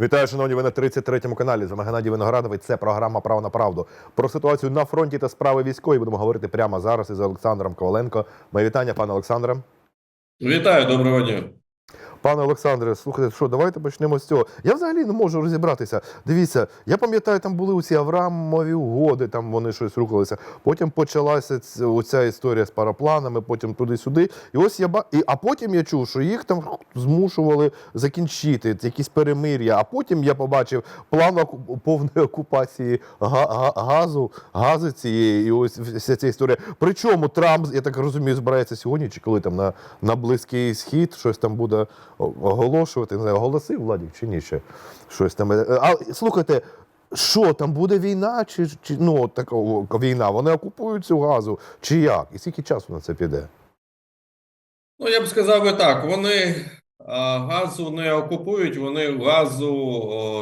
Вітаю, шановні, ви на 33-му каналі. З вами Геннадій Виноградовий. Це програма Право на правду. Про ситуацію на фронті та справи військової будемо говорити прямо зараз із Олександром Коваленко. Моє вітання, пане Олександре. Вітаю, доброго дня. Пане Олександре, слухайте, що давайте почнемо з цього. Я взагалі не можу розібратися. Дивіться, я пам'ятаю, там були усі Аврамові угоди, там вони щось рухалися. Потім почалася оця історія з парапланами, потім туди-сюди. І ось я ба... і, а потім я чув, що їх там змушували закінчити якісь перемир'я. А потім я побачив план повної окупації га- га- газу, гази цієї, і ось вся ця історія. Причому Трамп, я так розумію, збирається сьогодні, чи коли там на, на Близький Схід щось там буде оголошувати. Не знаю, оголосив Владік чи ні ще щось там. Е, А слухайте. Що там буде війна, чи, чи ну така війна? Вони окупують цю газу, чи як? І скільки часу на це піде? Ну, я б сказав би так: вони а, газу не окупують, вони газу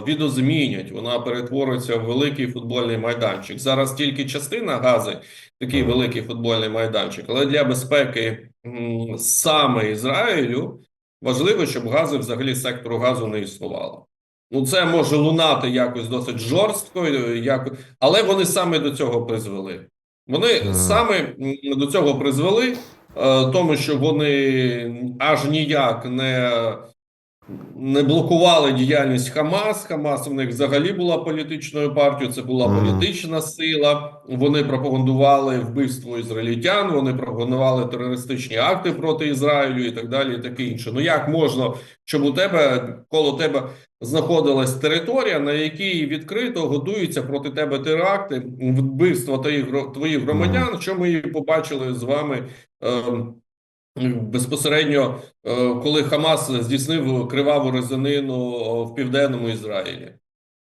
відозмінять. Вона перетвориться в великий футбольний майданчик. Зараз тільки частина гази, такий великий футбольний майданчик, але для безпеки м, саме Ізраїлю важливо, щоб гази взагалі сектору газу не існувало. Ну, це може лунати якось досить жорстко, як... але вони саме до цього призвели. Вони Мгм. саме до цього призвели, е, тому що вони аж ніяк не, не блокували діяльність Хамас. Хамас в них взагалі була політичною партією, це була політична сила. Вони пропагандували вбивство ізраїльтян, вони пропагандували терористичні акти проти Ізраїлю і так далі, і таке інше. Ну як можна, щоб у тебе коло тебе знаходилась територія, на якій відкрито готуються проти тебе теракти, вбивство твоїх твоїх громадян, що ми побачили з вами. ем, Безпосередньо, е, коли Хамас здійснив криваву резанину в південному Ізраїлі.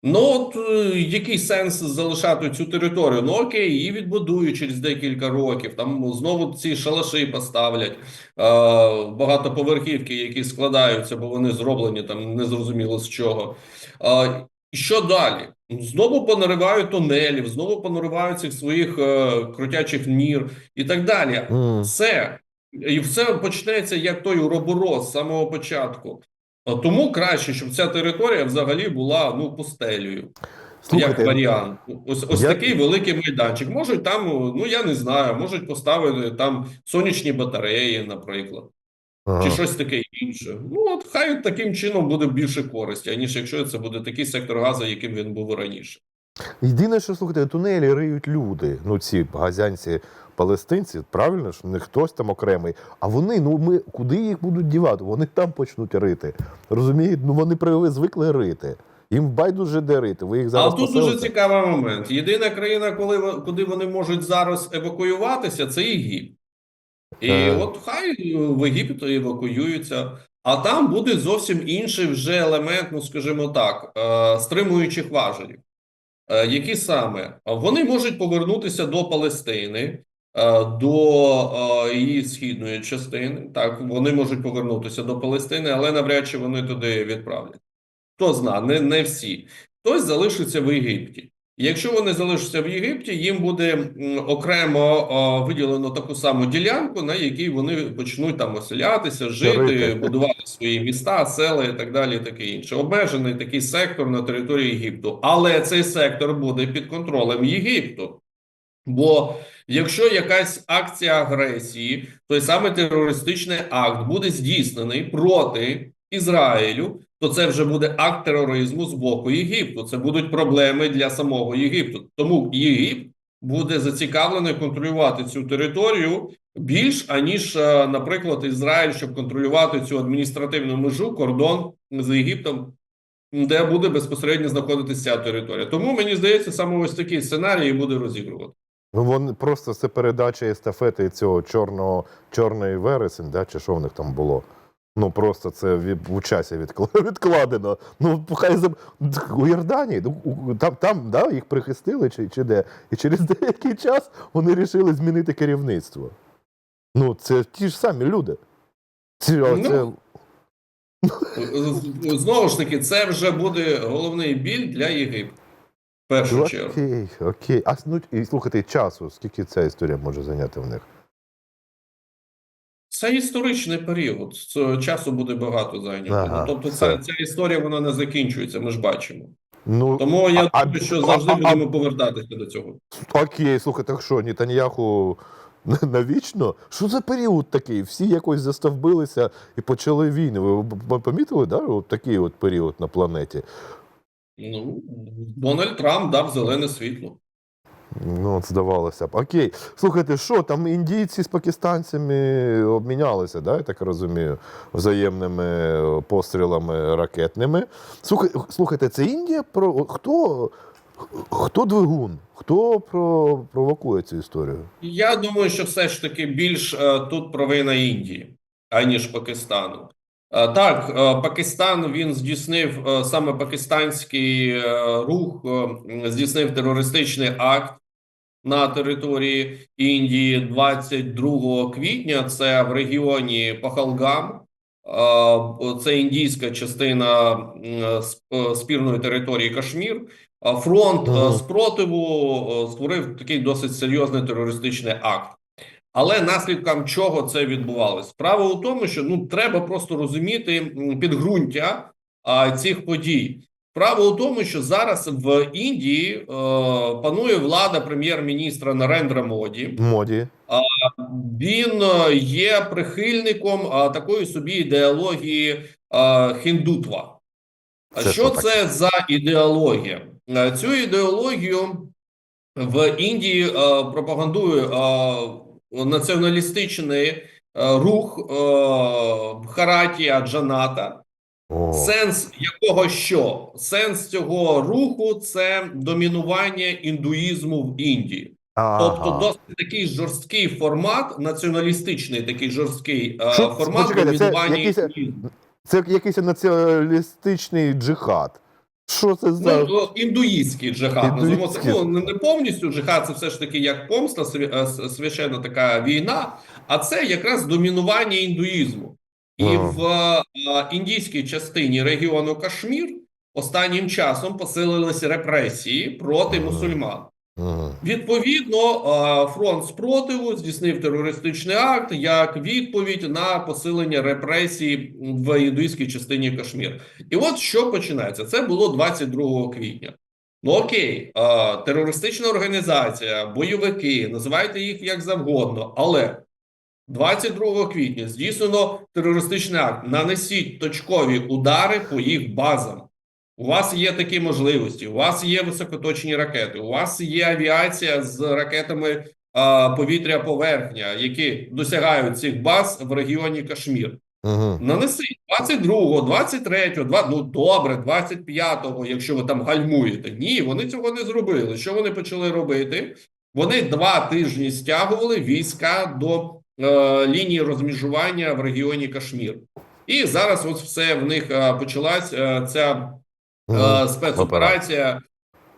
Ну, от е, який сенс залишати цю територію? Ну окей, її відбудують через декілька років. Там знову ці шалаші поставлять е, багатоповерхівки, які складаються, бо вони зроблені там незрозуміло з чого. Е, що далі? Знову понаривають тунелів, знову понаривають цих своїх е, крутячих мір і так далі. М. І все почнеться як той уроборос з самого початку. Тому краще, щоб ця територія взагалі була ну пустелею, як варіант. Ось ось я- такий великий майданчик. Можуть там, ну я не знаю, можуть поставити там сонячні батареї, наприклад, ага. чи щось таке інше. Ну от хай таким чином буде більше користі, аніж якщо це буде такий сектор газу, яким він був раніше. Єдине, що слухайте, тунелі риють люди. Ну ці газянці палестинці, правильно ж, не хтось там окремий. А вони, ну ми куди їх будуть дівати? Вони там почнуть рити. Розумієте? Ну вони при- звикли рити. Їм байдуже де рити. Ви їх А зараз тут дуже цікавий момент. Єдина країна, коли куди вони можуть зараз евакуюватися, це Єгипет. І Ага. от хай в Єгипет евакуюються, а там буде зовсім інший вже елемент, ну скажімо так, е, стримуючих важелів. Е, Які саме вони можуть повернутися до Палестини, е, до е, її східної частини. Так, вони можуть повернутися до Палестини, але навряд чи вони туди відправлять. Хто зна, не, не всі. Хтось залишиться в Єгипті. Якщо вони залишаться в Єгипті, їм буде окремо о, виділено таку саму ділянку, на якій вони почнуть там оселятися, жити, Жити. будувати свої міста, села і так далі, і таке інше. Обмежений такий сектор на території Єгипту. Але цей сектор буде під контролем Єгипту. Бо якщо якась акція агресії, той самий терористичний акт буде здійснений проти Ізраїлю, то це вже буде акт тероризму з боку Єгипту. Це будуть проблеми для самого Єгипту. Тому Єгипт буде зацікавлений контролювати цю територію більш аніж, е, наприклад, Ізраїль, щоб контролювати цю адміністративну межу, кордон з Єгиптом, де буде безпосередньо знаходитися ця територія. Тому мені здається, саме ось такий сценарій буде розігрувати. Ну, вони просто це передача естафети цього чорного чорний вересень, да, чи що в них там було. Ну просто це у часі відкладено. Ну, хай заб... у Йорданії, ну, там, там да, їх прихистили чи, чи де. І через деякий час вони вирішили змінити керівництво. Ну, це ті ж самі люди. Ці, Ну, це... Знову ж таки, це вже буде головний біль для Єгипту. В першу чергу. Окей, окей. А ну, і слухайте, часу, скільки ця історія може зайняти в них? Це історичний період. Цього часу буде багато зайнято. Ага, Ну, тобто, ця, ця історія вона не закінчується. Ми ж бачимо. Ну, Тому я А- думаю, що а- завжди а- будемо повертатися до цього. окей, слухайте, так що, Нетаньяху навічно? Що за період такий? Всі якось застовбилися і почали війни. Ви помітили, да? От такий от період на планеті? Ну Дональд Трамп дав зелене світло. Ну, от здавалося б. Окей. Слухайте, що там індійці з пакистанцями обмінялися, да, я так розумію, взаємними пострілами ракетними. Слухайте, це Індія про хто? Хто двигун? Хто про... провокує цю історію? Я думаю, що все ж таки більш е, тут провина Індії, аніж Пакистану. Е, Так, е, Пакистан він здійснив е, саме пакистанський рух, здійснив терористичний акт на території Індії 22 квітня. Це в регіоні Пахалгам. Це індійська частина спірної території Кашмір. Фронт спротиву створив такий досить серйозний терористичний акт. Але наслідком чого це відбувалося? Справа у тому, що ну треба просто розуміти підґрунтя а, цих подій. Справа у тому, що зараз в Індії е, панує влада прем'єр-міністра Нарендра Моді. Моді. Він е, є прихильником а, такої собі ідеології а, хіндутва. А Це що таке? це за ідеологія? Е, Цю ідеологію в Індії е, пропагандує е, націоналістичний е, рух е, Бхаратія Джаната. О. Сенс якого що? Сенс цього руху це домінування індуїзму в Індії. Ага. Тобто досить такий жорсткий формат, націоналістичний такий жорсткий е, Що- формат почекайте, це якийсь- індуїзму. Це якийсь націоналістичний джихад. Що це за. Ну, індуїстський джихад, називаємо це. Ну, не, повністю джихад, це все ж таки як помста, е, священна така війна, а це якраз домінування індуїзму. І Ага. в а, індійській частині регіону Кашмір останнім часом посилилися репресії проти Ага. мусульман. Мгм. Відповідно, фронт спротиву здійснив терористичний акт як відповідь на посилення репресій в індуїзькій частині Кашмір. І от що починається: це було 22 квітня. Ну окей, терористична організація, бойовики, називайте їх як завгодно, але 22 квітня здійснено терористичний акт. Нанесіть точкові удари по їх базам. У вас є такі можливості, у вас є високоточні ракети, у вас є авіація з ракетами а, повітря-поверхня, які досягають цих баз в регіоні Кашмір. Мгм. Нанеси 22-го, 23-го, 2, ну добре, 25-го, якщо ви там гальмуєте. Ні, вони цього не зробили. Що вони почали робити? Вони два тижні стягували війська до е, лінії розміжування в регіоні Кашмір. І зараз ось все в них е, почалась е, ця. Е, спецоперація.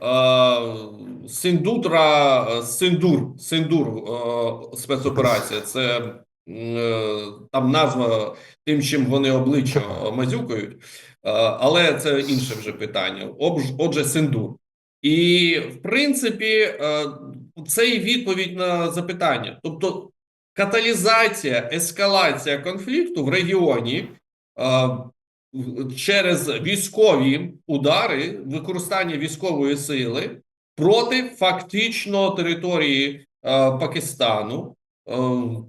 Е, Синдутра, Синдур, Синдур е, спецоперація. Це е, там назва тим, чим вони обличчя мазюкають, Е, але це інше вже питання. Отже, Синдур. І в принципі, е, це і відповідь на запитання. Тобто, каталізація, ескалація конфлікту в регіоні е, через військові удари, використання військової сили проти фактично території е, Пакистану, е,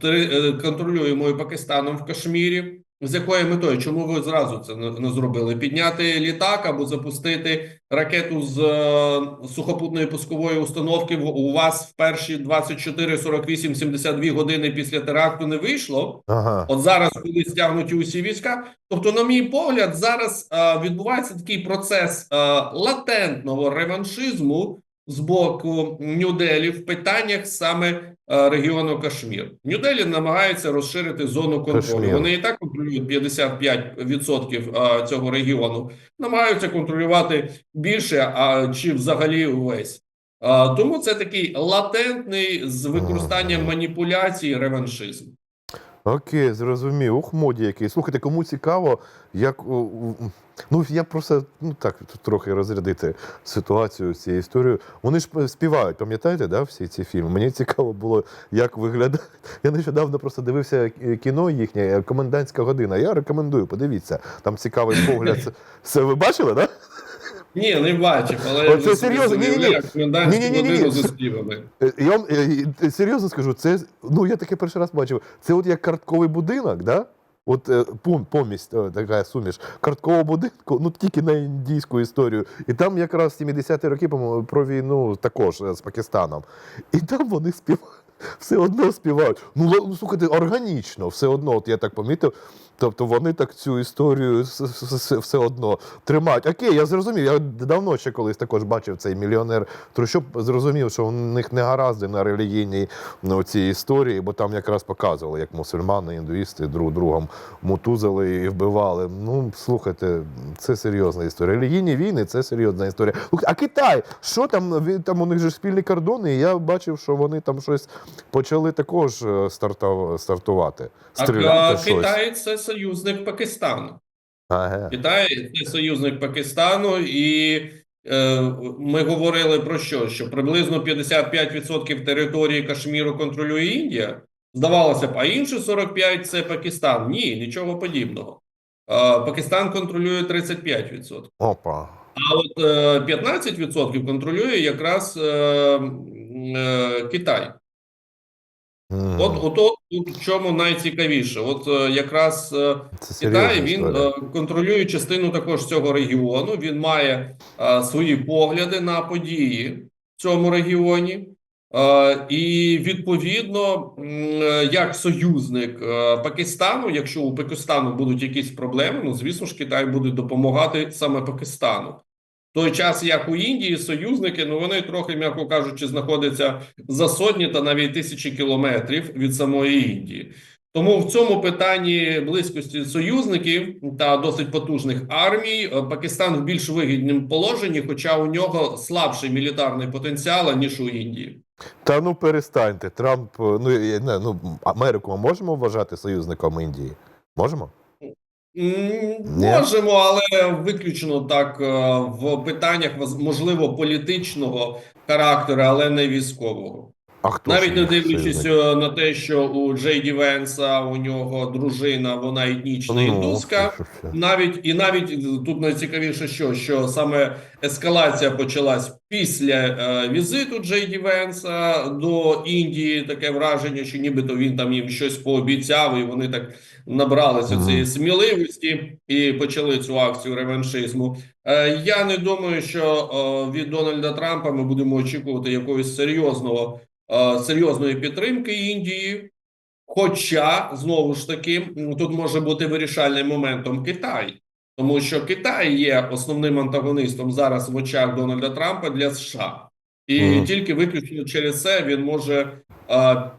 е, контролюємої Пакистаном в Кашмірі. З якою метою? Чому ви зразу це не, зробили? Підняти літак або запустити ракету з е, сухопутної пускової установки у вас в перші 24, 48, 72 години після теракту не вийшло? Ага. От зараз, коли стягнуті усі війська, тобто, на мій погляд, зараз е, відбувається такий процес е, латентного реваншизму з боку Нью-Делі в питаннях саме е, регіону Кашмір. Нью-Делі намагається розширити зону контролю. Кашмір. Вони і так контролюють 55% е, цього регіону. Намагаються контролювати більше, а чи взагалі увесь. Е, тому це такий латентний з використанням маніпуляцій реваншизм. Окей, зрозумів. Ух, моді який. Слухайте, кому цікаво, як. О, Ну, я просто ну так трохи розрядити ситуацію з цією історією. Вони ж співають, пам'ятаєте, да, всі ці фільми? Мені цікаво було, як виглядає. Я нещодавно просто дивився е, кіно їхнє е, Комендантська година. Я рекомендую, подивіться. Там цікавий погляд. Це, це ви бачили, так? Да? Ні, не бачив, але Оце я серйозно? Комендантську Ні-ні-ні-ні. годину зі співами. Е, Я вам е, е, серйозно скажу, це ну я таке перший раз бачив. Це от як картковий будинок, да? От е, пум, помість, така суміш карткового будинку, ну тільки на індійську історію. І там якраз 70-ті роки, про війну також е, з Пакистаном. І там вони співають. Все одно співають. Ну, ну слухайте, органічно, все одно, от я так помітив. Тобто вони так цю історію все одно тримають. Окей, я зрозумів. Я давно ще колись також бачив цей мільйонер Трущоб, зрозумів, що у них не гаразди на релігійній ну, цій історії, бо там якраз показували, як мусульмани, індуїсти друг другом мутузили і вбивали. Ну, слухайте, це серйозна історія. Релігійні війни це серйозна історія. А Китай, що там? Там у них же спільні кордони, і я бачив, що вони там щось почали також е, стартувати. Стріляти а щось. Китай це союзник Пакистану. Ага. Китай це союзник Пакистану, і е, ми говорили про що? Що приблизно 55% території Кашміру контролює Індія. Здавалося б, а інші 45% це Пакистан. Ні, нічого подібного. Е, Пакистан контролює 35%. Опа. А от е, 15% контролює якраз е, е, Китай. Мгм. От, от, от, в чому найцікавіше. От е, якраз е, Це Китай він історія. е, контролює частину також цього регіону. Він має е, свої погляди на події в цьому регіоні. Е, І відповідно, як союзник Пакистану, якщо у Пакистану будуть якісь проблеми, ну звісно ж, Китай буде допомагати саме Пакистану. Той час, як у Індії, союзники, ну вони трохи, м'яко кажучи, знаходяться за сотні та навіть тисячі кілометрів від самої Індії. Тому в цьому питанні близькості союзників та досить потужних армій е, Пакистан в більш вигідному положенні, хоча у нього слабший мілітарний потенціал ніж у Індії. Та ну перестаньте. Трамп, е, ну, не, ну Америку можемо вважати союзником Індії? Можемо? Можемо, але виключно так е, в питаннях можливо політичного характеру, але не військового. А хто Навіть не дивлячись союзник? е, на те, що у Джей Ді Венса у нього дружина, вона етнічна Ну, індуська. що? Навіть і навіть е, тут найцікавіше, що, що саме ескалація почалась після е, візиту Джей Ді Венса до Індії. Таке враження, що нібито він там їм щось пообіцяв, і вони так набралися Мгм. цієї сміливості і почали цю акцію реваншизму. Е, я не думаю, що е, від Дональда Трампа ми будемо очікувати якогось серйозного серйозної підтримки Індії. Хоча знову ж таки тут може бути вирішальним моментом Китай, тому що Китай є основним антагоністом зараз в очах Дональда Трампа для США, і Мгм. тільки виключно через це він може е,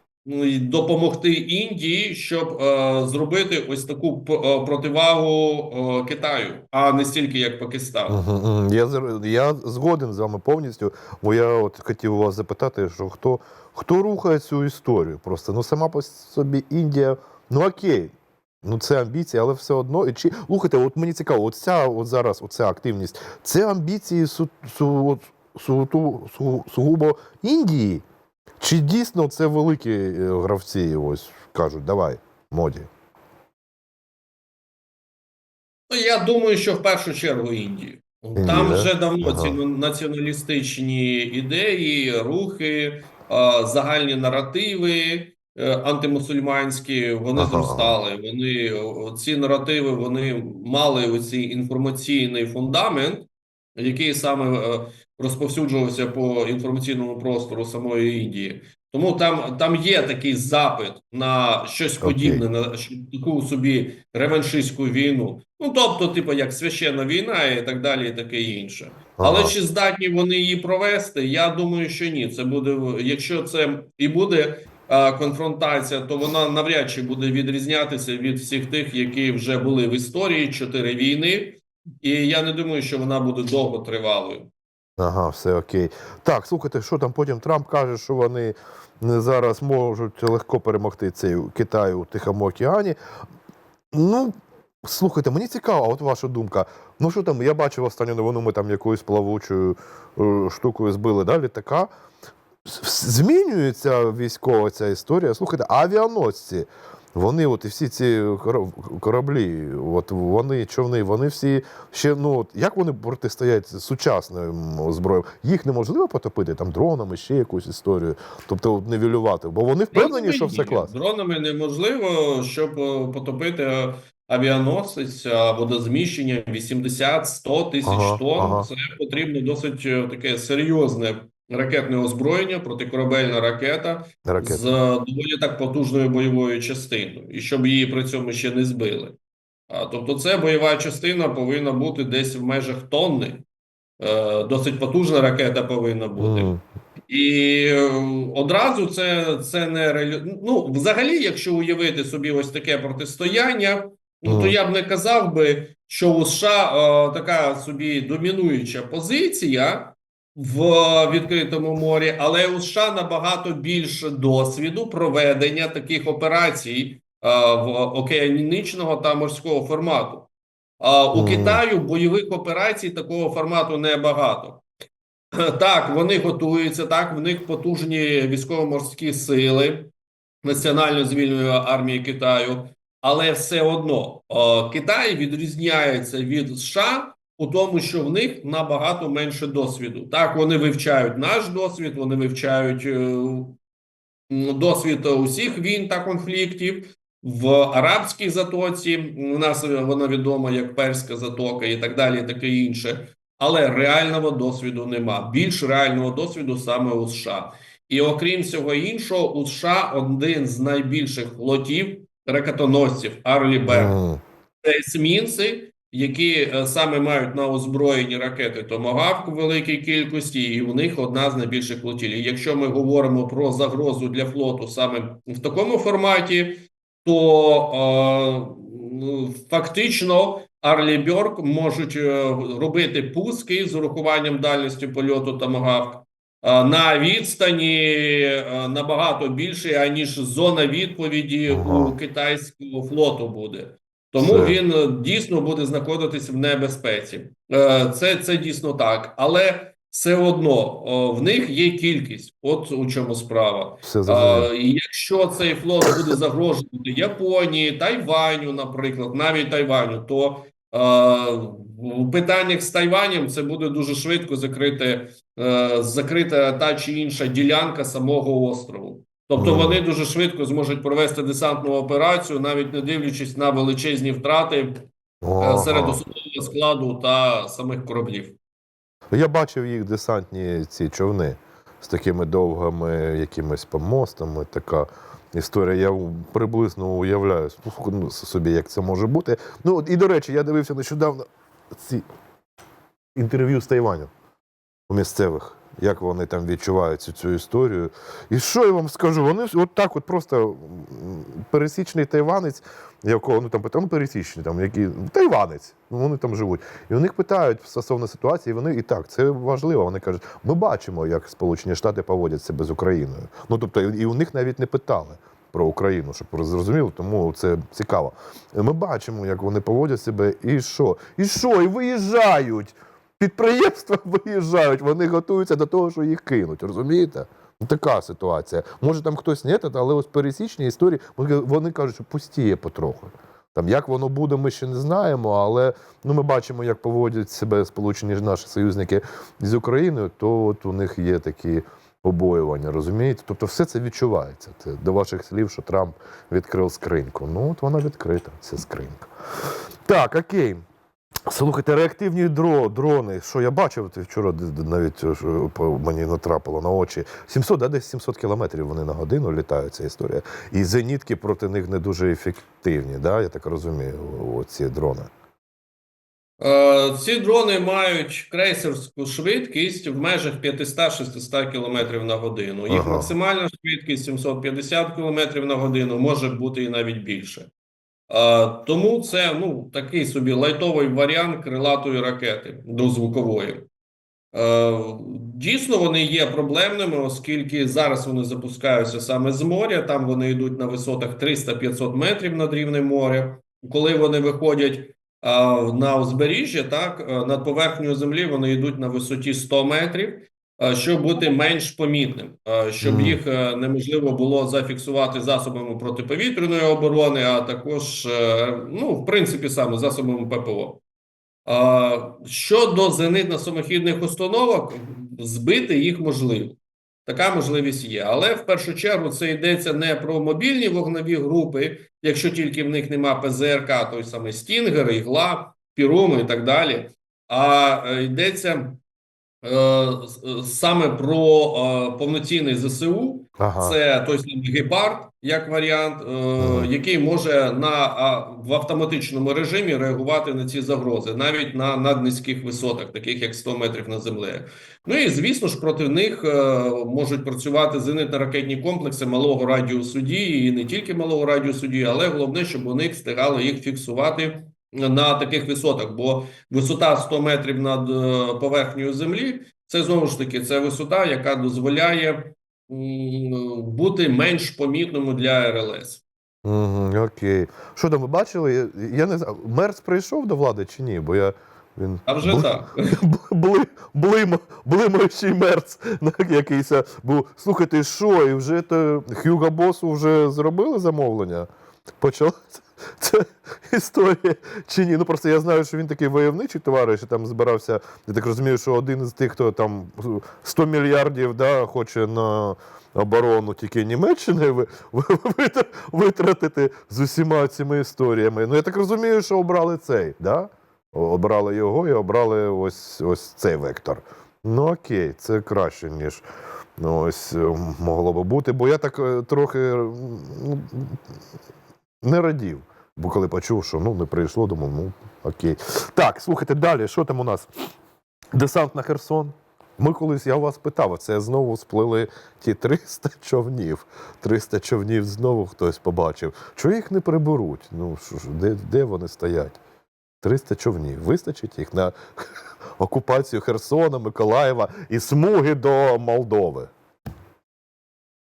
допомогти Індії, щоб е, зробити ось таку е, противагу е, Китаю, а не стільки як Пакистан. Я, я згоден з вами повністю, бо я от хотів вас запитати, що хто, хто рухає цю історію? Просто ну сама по собі Індія, ну окей. Ну, це амбіції, але все одно. І Чи слухайте, от мені цікаво, от ця от зараз оця активність, це амбіції су, су, су, су, сугубо Індії? Чи дійсно це великі е, гравці ось кажуть, давай, моді? Ну, я думаю, що в першу чергу. Індії, Там вже давно Ага. ці націоналістичні ідеї, рухи, загальні наративи е, антимусульманські, вони Ага. зростали. Вони ці наративи вони мали оцей інформаційний фундамент, який саме е, розповсюджувався по інформаційному простору самої Індії. Тому там, там є такий запит на щось Окей. подібне, на таку собі реваншистську війну. Ну тобто, типу, як священна війна і так далі, і таке інше. Але чи здатні вони її провести? Я думаю, що ні. Це буде якщо це і буде а, конфронтація, то вона навряд чи буде відрізнятися від всіх тих, які вже були в історії чотири війни. І я не думаю, що вона буде довготривалою. Ага, все окей. Так, слухайте, що там потім Трамп каже, що вони е, зараз можуть легко перемогти цей Китай у Тихому океані. Ну, Слухайте, мені цікаво, а от ваша думка. Ну що там, я бачив останню новину, ми там якоюсь плавучою е, штукою збили да, літака. Змінюється військова ця історія. Слухайте, авіаносці, вони, от і всі ці кора- кораблі, от вони, човни, вони всі ще, ну от як вони протистоять сучасним зброям? Їх неможливо потопити там дронами, ще якусь історію, тобто от, нівелювати, бо вони впевнені, що все клас. Дронами неможливо, щоб е, потопити авіаносець водозміщення 80-100 тисяч Ага, тонн. ага. Це потрібно досить е, таке серйозне ракетне озброєння, протикорабельна ракета Ракети. з доволі так потужною бойовою частиною, і щоб її при цьому ще не збили. А, тобто, це бойова частина повинна бути десь в межах тонни. Е, Досить потужна ракета повинна бути. Мгм. І е, одразу це, це не реалі... Ну, взагалі, якщо уявити собі ось таке протистояння, ну то я б не казав би, що у США е, така собі домінуюча позиція в відкритому морі, але у США набагато більше досвіду проведення таких операцій е, в океанічного та морського формату. А у Мгм. Китаю бойових операцій такого формату небагато. Так, вони готуються, так, в них потужні військово-морські сили Національної звільної армії Китаю, але все одно е, Китай відрізняється від США у тому, що в них набагато менше досвіду. Так, вони вивчають наш досвід, вони вивчають е, досвід усіх війн та конфліктів. В арабській затоці у нас вона відома як Перська затока і так далі, і таке інше. Але реального досвіду нема. Більш реального досвіду саме у США. І окрім всього іншого, у США один з найбільших флотів ракетоносців Арлі Берг. Це есмінці, які е, саме мають на озброєнні ракети Томагавк у великій кількості, і у них одна з найбільших флотілій. Якщо ми говоримо про загрозу для флоту саме в такому форматі, то е, ну, фактично Арлі Бьорк можуть е, робити пуски з урахуванням дальності польоту Томагавк е, на відстані набагато більше, аніж зона відповіді у китайського флоту буде. Тому Це- він е, дійсно буде знаходитись в небезпеці. Е, Це, це дійсно так, але все одно в них є кількість. От у чому справа. А, якщо цей флот буде загрожувати Японії, Тайваню, наприклад, навіть Тайваню, то е, в питаннях з Тайванем це буде дуже швидко закрити, е, закрита та чи інша ділянка самого острову. Тобто вони дуже швидко зможуть провести десантну операцію, навіть не дивлячись на величезні втрати е, Ага. серед особового складу та самих кораблів. Я бачив їх десантні ці човни з такими довгими якимись помостами. Така історія. Я приблизно уявляю ну, собі, як це може бути. Ну і до речі, я дивився нещодавно ці інтерв'ю з Тайваню у місцевих. Як вони там відчувають цю, цю історію. І що я вам скажу? Вони от так, от просто пересічний тайванець, якого ну там ну пересічний, там який тайванець, ну вони там живуть. І у них питають стосовно ситуації, вони і так, це важливо. Вони кажуть, ми бачимо, як Сполучені Штати поводять себе з Україною. Ну тобто, і і у них навіть не питали про Україну, щоб ви зрозуміли, тому це цікаво. Ми бачимо, як вони поводять себе, і що? І що? І виїжджають. Підприємства виїжджають, вони готуються до того, що їх кинуть. Розумієте? Ну, Така ситуація. Може, там хтось не, але ось пересічні історії, вони- кажуть, що пустіє потроху. Там як воно буде, ми ще не знаємо, але ну, ми бачимо, як поводять себе сполучені наші союзники з Україною, то от у них є такі побоювання, розумієте? Тобто все це відчувається. Це до ваших слів, що Трамп відкрив скриньку. Ну, от вона відкрита, ця скринька. Так, окей. Слухайте, реактивні дро, дрони. Що я бачив вчора навіть е, що мені натрапило на очі. 700, да, десь 700 кілометрів вони на годину літають, ця історія. І зенітки проти них не дуже ефективні, да, я так розумію, оці дрони. Е, Ці дрони мають крейсерську швидкість в межах 500-600 км на годину. Їх Ага. максимальна швидкість 750 км на годину, може бути і навіть більше. Тому це ну, такий собі лайтовий варіант крилатої ракети дозвукової. Е, Дійсно, вони є проблемними, оскільки зараз вони запускаються саме з моря. Там вони йдуть на висотах 300-500 метрів над рівнем моря. коли вони виходять на узбережжя, так е, над поверхнею землі вони йдуть на висоті 100 метрів, щоб бути менш помітним, е, щоб їх е, неможливо було зафіксувати засобами протиповітряної оборони, а також, е, ну, в принципі, саме засобами ППО. Щодо зенитно-самохідних установок, збити їх можливо. Така можливість є. Але в першу чергу це йдеться не про мобільні вогневі групи, якщо тільки в них нема ПЗРК, той самий Стінгер, Ігла, Пірум і так далі. А е, йдеться е, е, саме про е, повноцінний ЗСУ, Ага. це той самий гепард, як варіант, е, Мгм. який може на в автоматичному режимі реагувати на ці загрози, навіть на наднизьких висотах, таких як 100 метрів над землею. Ну і звісно ж, проти них е, можуть працювати зенитно-ракетні комплекси малого радіусу дії, і не тільки малого радіусу дії, але головне, щоб вони встигали їх фіксувати на таких висотах, бо висота 100 метрів над е, поверхнею землі це знову ж таки це висота, яка дозволяє бути менш помітному для РЛС. Угу, окей. Що там, ви бачили? Я, не знаю, Мерц прийшов до влади чи ні? Бо я. Він А вже бл- так. Бли, блим, блимаючий мерц якийсь був. Слухайте, що, і вже то Хьюго Босу вже зробили замовлення? Почалася ця історія чи ні? Ну просто я знаю, що він такий войовничий товариш, і там збирався. Я так розумію, що один із тих, хто там 100 мільярдів да, хоче на оборону тільки Німеччини ви- ви- витр- витратити з усіма цими історіями. Ну я так розумію, що обрали цей, да? Обрали його і обрали ось, ось цей вектор. Ну окей, це краще, ніж ну, ось е, могло би бути. Бо я так е, трохи ну, не радів. Бо коли почув, що ну не прийшло, думав, ну окей. Так, слухайте далі, що там у нас? Десант на Херсон. Ми колись, я у вас питав, це знову сплили ті 300 човнів. 300 човнів знову хтось побачив. Чого їх не приберуть? Ну, що де, де вони стоять? 300 човнів. Вистачить їх на окупацію Херсона, Миколаєва і смуги до Молдови.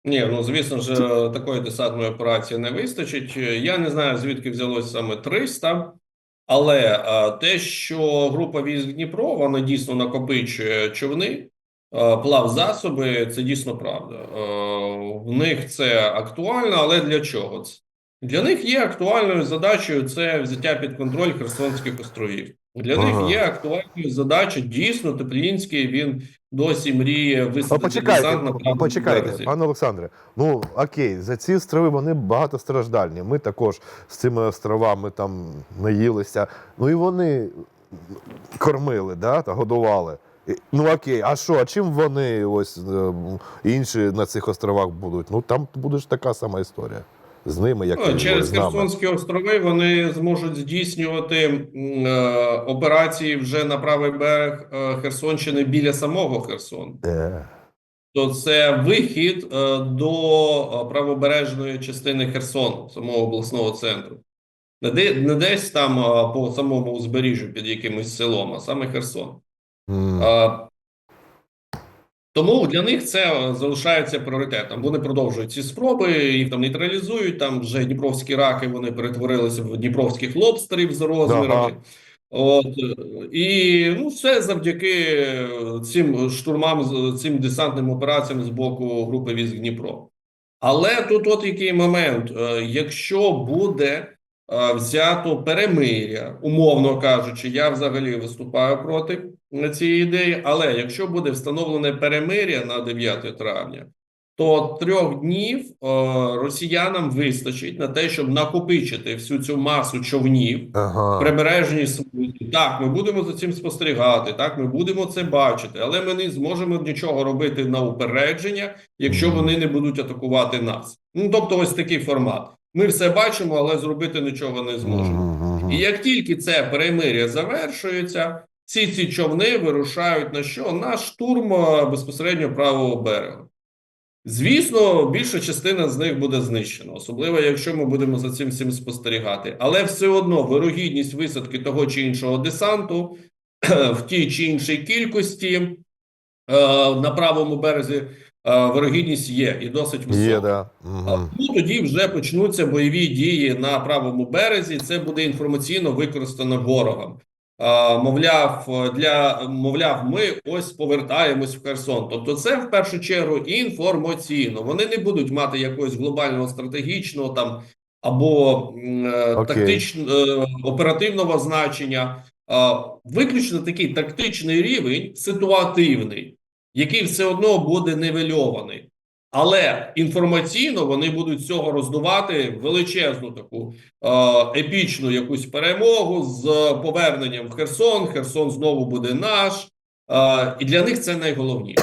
Ні, ну звісно ж, е, такої десантної операції не вистачить. Е, Я не знаю, звідки взялось саме 300, але е, те, що група військ Дніпро, вона дійсно накопичує човни, е, плав засоби, це дійсно правда. Е, В них це актуально, але для чого це? Для них є актуальною задачею це взяття під контроль Херсонських островів. Для Ага. них є актуальною задачею. Дійсно, Теплінський він досі мріє А висадити почекайте, десант на а правому почекайте, березі. пане Олександре. Ну окей, за ці острови вони багатостраждальні. Ми також з цими островами там наїлися. Ну і вони кормили, да, та годували. І- Ну окей, а що, а чим вони ось е, інші на цих островах будуть? Ну там буде ж така сама історія з ними, як Ну, через. Херсонські острови вони зможуть здійснювати е, операції вже на правий берег е, Херсонщини біля самого Херсону. Е, То це вихід е, до е, правобережної частини Херсону, самого обласного центру. Не, де, не десь там е, по самому узбережжю під якимось селом, а саме Херсон. Е, Тому для них це залишається пріоритетом. Вони продовжують ці спроби, їх там нейтралізують. Там вже дніпровські раки вони перетворилися в дніпровських лобстерів за розмірами. Ага. От і ну, все завдяки цим штурмам, з- цим десантним операціям з боку групи військ Дніпро. Але тут, от який момент, Е, якщо буде е, взято перемиря, умовно кажучи, я взагалі виступаю проти цієї ідеї. Але якщо буде встановлене перемиря на 9 травня, то трьох днів е, росіянам вистачить на те, щоб накопичити всю цю масу човнів ага. прибережній смузі. Так, ми будемо за цим спостерігати. Так, ми будемо це бачити, але ми не зможемо нічого робити на упередження, якщо вони не будуть атакувати нас. Ну тобто, ось такий формат. Ми все бачимо, але зробити нічого не зможемо. І як тільки це перемир'я завершується, всі ці човни вирушають на що? На штурм е, безпосередньо правого берега. Звісно, більша частина з них буде знищена, особливо якщо ми будемо за цим всім спостерігати. Але все одно вирогідність висадки того чи іншого десанту в тій чи іншій кількості е, на правому березі е, вирогідність є і досить висока. Є, да. Угу. Ну, тоді вже почнуться бойові дії на правому березі. Це буде інформаційно використано ворогом. А, мовляв, для мовляв, ми ось повертаємось в Херсон. Тобто, це в першу чергу інформаційно. Вони не будуть мати якогось глобального стратегічного там або м, е, Окей. тактично е, оперативного значення. Виключно такий тактичний рівень, ситуативний, який все одно буде нивельований. Але інформаційно вони будуть з цього роздувати величезну таку е, епічну якусь перемогу з поверненням в Херсон. Херсон знову буде наш, е, і для них це найголовніше.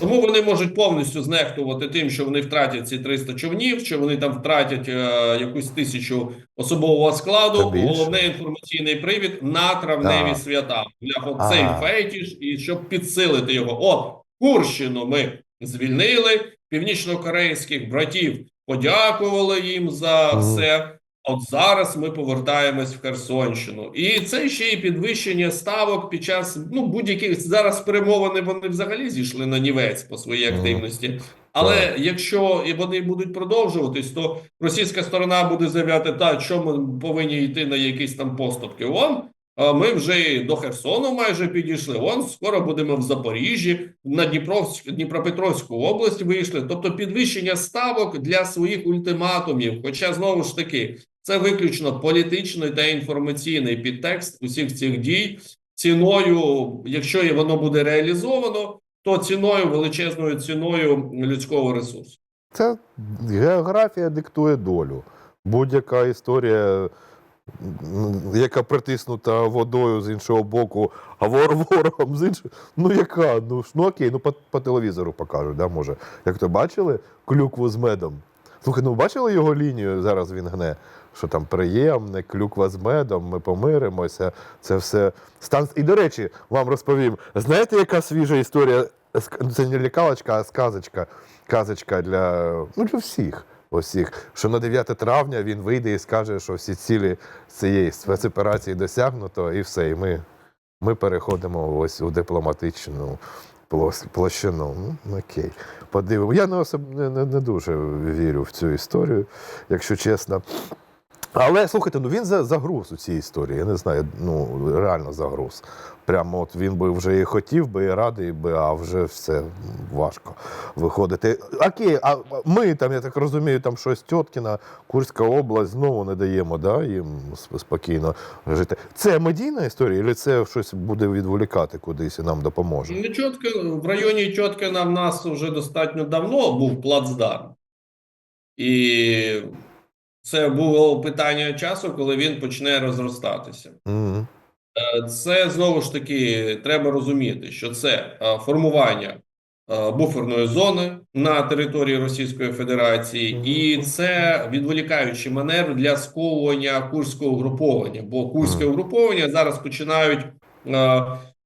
Тому вони можуть повністю знехтувати тим, що вони втратять ці 300 човнів, що вони там втратять е, якусь тисячу особового складу. Головне інформаційний привід на травневі свята. Бля, от цей Ага. фетіш, і щоб підсилити його. От Курщину ми звільнили північнокорейських братів, подякували їм за все. От зараз ми повертаємось в Херсонщину, і це ще й підвищення ставок під час ну будь-яких зараз перемовини вони взагалі зійшли на нівець по своїй активності. Але Так. якщо і вони будуть продовжуватись, то російська сторона буде заявляти, та що ми повинні йти на якісь там поступки. Он а ми вже до Херсону майже підійшли. Он скоро будемо в Запоріжжі, на Дніпровськ, Дніпропетровську область вийшли. Тобто підвищення ставок для своїх ультиматумів. Хоча знову ж таки це виключно політичний та інформаційний підтекст усіх цих дій. Ціною, якщо воно буде реалізовано, то ціною величезною ціною людського ресурсу. Це географія диктує долю. Будь-яка історія, яка притиснута водою з іншого боку, а вор ворогом з іншого. Ну яка? Ну, ну окей, ну по, по телевізору покажуть, да, може. Як то бачили клюкву з медом? Слухай, ну бачили його лінію? Зараз він гне. Що там приємне, клюква з медом, ми помиримося. Це все стан. І до речі, вам розповім. Знаєте, яка свіжа історія? Це не лікалочка, а сказочка. Казочка для, ну, для всіх. Усіх, що на 9 травня він вийде і скаже, що всі цілі цієї спецоперації досягнуто, і все. І ми, ми переходимо ось у дипломатичну площину. Ну, окей, подивимо. Я не, особ... не, не, не дуже вірю в цю історію, якщо чесно. Але слухайте, ну він за- загруз у цій історії. Я не знаю, ну реально загруз. Прямо от він би вже і хотів би, і радий би, а вже все важко виходити. Окей, а ми там, я так розумію, там щось Тьоткіна, Курська область, знову не даємо да, їм спокійно жити. Це медійна історія, чи це щось буде відволікати кудись і нам допоможе? Ну, Чотки, в районі Чоткина в нас вже достатньо давно був плацдарм. І це було питання часу, коли він почне розростатися. Мгм. Е, Це знову ж таки треба розуміти, що це е, формування е, буферної зони на території Російської Федерації, і це відволікаючий маневр для сковування курського угруповання. Бо курське угруповання зараз починають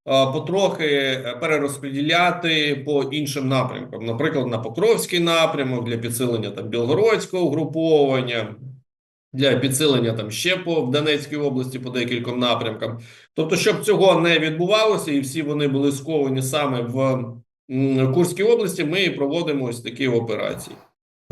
потрохи перерозподіляти по іншим напрямкам, наприклад, на Покровський напрямок для підсилення там Білгородського угруповання для підсилення там ще по в Донецькій області по декільком напрямкам. Тобто, щоб цього не відбувалося, і всі вони були сковані саме в Курській області, ми проводимо ось такі операції.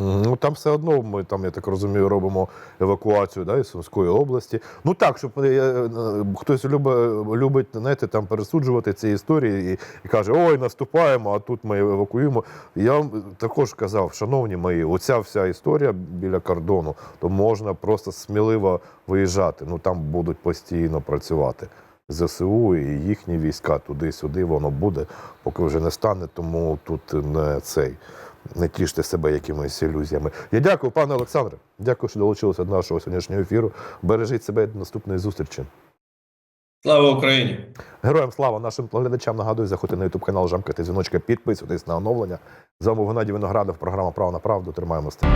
Ну там все одно ми там, я так розумію, робимо евакуацію да, із Сумської області. Ну так, щоб е, е, хтось любить знаєте, там пересуджувати ці історії і, і каже: ой, наступаємо, а тут ми евакуюємо. Я вам також казав, шановні мої, оця вся історія біля кордону, то можна просто сміливо виїжджати. Ну там будуть постійно працювати. ЗСУ і їхні війська туди-сюди воно буде, поки вже не стане, тому тут не цей не тіште себе якимись ілюзіями. Я дякую, пане Олександре. Дякую, що долучилися до нашого сьогоднішнього ефіру. Бережіть себе до наступної зустрічі. Слава Україні! Героям слава нашим глядачам. Нагадую, заходьте на ютуб канал, жамкайте дзвіночка, підписуйтесь на оновлення. З вами Геннадій Виноградов, програма Право на правду. Тримаємо стрій.